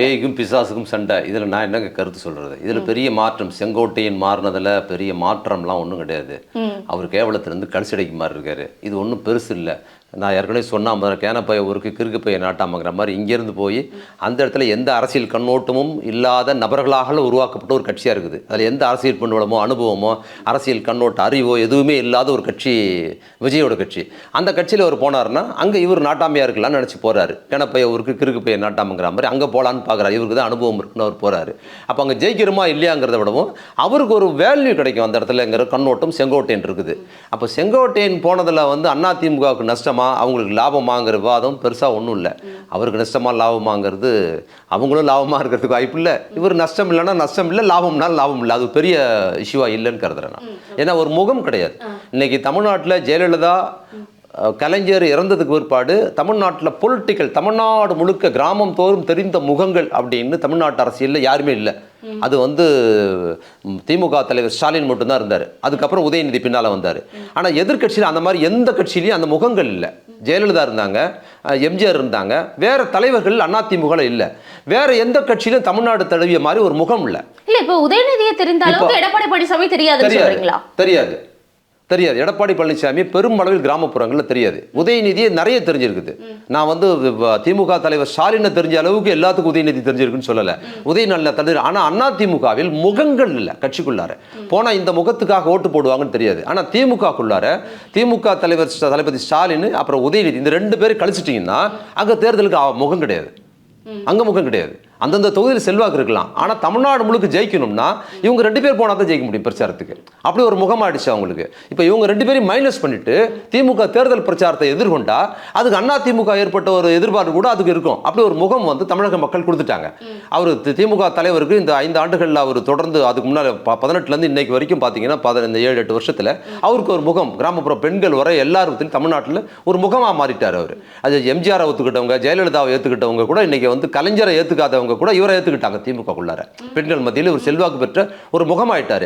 பேய்க்கும் பிசாசுக்கும் சண்டை. இதில் நான் என்னங்க கருத்து சொல்கிறது இதில் பெரிய மாற்றம். செங்கோட்டையன் மாறினதில் பெரிய மாற்றம்லாம் ஒன்றும் கிடையாது. அவர் கேவலத்திலேருந்து கடைசிடைக்கு மாறி இருக்காரு இது ஒன்றும் பெருசு இல்லை. நான் ஏற்கனவே சொன்னால் முதல்ல கேனப்பைய ஊருக்கு கிறுக்கு பைய நாட்டாமங்கிற மாதிரி இங்கேருந்து போய் அந்த இடத்துல எந்த அரசியல் கண்ணோட்டமும் இல்லாத நபர்களாக உருவாக்கப்பட்ட ஒரு கட்சியாக இருக்குது. அதில் எந்த அரசியல் பின்புலமோ அனுபவமோ அரசியல் கண்ணோட்ட அறிவோ எதுவுமே இல்லாத ஒரு கட்சி விஜயோட கட்சி. அந்த கட்சியில் அவர் போனார்னா அங்கே இவர் நாட்டாமையாக இருக்கலாம்னு நினச்சி போகிறாரு கேனப்பைய ஊருக்கு கிறுக்கு பைய நாட்டாமங்கிற மாதிரி அங்கே போகலான்னு பார்க்குறாரு இவருக்கு தான் அனுபவம் இருக்குன்னு அவர் போகிறாரு அப்போ அங்கே ஜெயிக்கிறோமா இல்லையாங்கிறத விடவும் அவருக்கு ஒரு வேல்யூ கிடைக்கும் அந்த இடத்துலங்கிற கண்ணோட்டம் செங்கோட்டையன் இருக்குது. அப்போ செங்கோட்டையன் போனதில் வந்து அதிமுகவுக்கு நஷ்டமா அவங்களுக்கு லாபமாங்கிற விவாதம் பெருசாக ஒன்றும் இல்லை. அவருக்கு நஷ்டமா லாபமாங்கிறது அவங்களும் லாபமாக இருக்கிறதுக்கு வாய்ப்பு இல்லை. இவர் நஷ்டம் இல்லைன்னா நஷ்டம் இல்லை லாபம்னாலும் லாபம் இல்லை. அது பெரிய இஷ்யூவாக இல்லைன்னு கருதுறேன் நான். ஏன்னா ஒரு முகம் கிடையாது. இன்னைக்கு தமிழ்நாட்டில் ஜெயலலிதா கலைஞர் இறந்ததுக்கு பிற்பாடு தமிழ்நாட்டில் பொலிட்டிக்கல் தமிழ்நாடு முழுக்க கிராமம் தோறும் தெரிந்த முகங்கள் அப்படின்னு தமிழ்நாட்டு அரசியலில் யாருமே இல்லை. அது வந்து திமுக தலைவர் ஸ்டாலின் மட்டும்தான் இருந்தார். அதுக்கப்புறம் உதயநிதி பின்னால் வந்தார். ஆனால் எதிர்க்கட்சியில் அந்த மாதிரி எந்த கட்சியிலையும் அந்த முகங்கள் இல்லை. ஜெயலலிதா இருந்தாங்க எம்ஜிஆர் இருந்தாங்க வேற தலைவர்கள் அதிமுகவில் இல்லை. வேற எந்த கட்சியிலும் தமிழ்நாடு தழுவிய மாதிரி ஒரு முகம் இல்லை. இல்ல இப்ப உதயநிதியை தெரிந்த அளவுக்கு எடப்பாடி பழனிசாமி தெரியாது. தெரியாது. தெரியாது. எடப்பாடி பழனிசாமி பெருமளவில் கிராமப்புறங்களில் தெரியாது. உதயநிதியே நிறைய தெரிஞ்சிருக்குது. நான் வந்து திமுக தலைவர் ஸ்டாலினை தெரிஞ்ச அளவுக்கு எல்லாத்துக்கும் உதயநிதி தெரிஞ்சிருக்குன்னு சொல்லலை. உதயநிதி தெரிஞ்சு ஆனால் அதிமுகவில் முகங்கள் இல்லை கட்சிக்குள்ளார. போனால் இந்த முகத்துக்காக ஓட்டு போடுவாங்கன்னு தெரியாது. ஆனால் திமுகக்குள்ளார திமுக தலைவர் தளபதி ஸ்டாலின் அப்புறம் உதயநிதி இந்த ரெண்டு பேரும் கழிச்சிட்டிங்கன்னா அங்கே தேர்தலுக்கு முகம் கிடையாது. அங்க முகம் கிடையாது. அந்தந்த தொகுதியில் செல்வாக்கு இருக்கலாம். ஆனால் தமிழ்நாடு முழுக்க ஜெயிக்கணும்னா இவங்க ரெண்டு பேர் போனால் தான் ஜெயிக்க முடியும் பிரச்சாரத்துக்கு. அப்படி ஒரு முகம் ஆயிடுச்சு அவங்களுக்கு. இப்போ இவங்க ரெண்டு பேரையும் மைனஸ் பண்ணிட்டு திமுக தேர்தல் பிரச்சாரத்தை எதிர்கொண்டா அதுக்கு அண்ணா திமுக ஏற்பட்ட ஒரு எதிர்பார்ப்பு கூட அதுக்கு இருக்கும். அப்படி ஒரு முகம் வந்து தமிழக மக்கள் கொடுத்துட்டாங்க. அவர் திமுக தலைவருக்கு இந்த ஐந்து ஆண்டுகளில் அவர் தொடர்ந்து அதுக்கு முன்னால் பதினெட்டுலேருந்து இன்னைக்கு வரைக்கும் பார்த்தீங்கன்னா பதினஞ்சு ஏழு எட்டு வருஷத்தில் அவருக்கு ஒரு முகம் கிராமப்புற பெண்கள் வரை எல்லாருத்திலும் தமிழ்நாட்டில் ஒரு முகமாக மாறிட்டார் அவர். அது எம்ஜிஆரை ஒத்துக்கிட்டவங்க ஜெயலலிதாவை ஏற்றுக்கிட்டவங்க கூட இன்னைக்கு வந்து கலைஞரை ஏற்றுக்காதவங்க கூட இவரை ஏற்றுக்கிட்டாங்க திமுகக்குள்ளார பெண்கள் மத்தியில் ஒரு செல்வாக்கு பெற்ற ஒரு முகமாயிட்டாரு.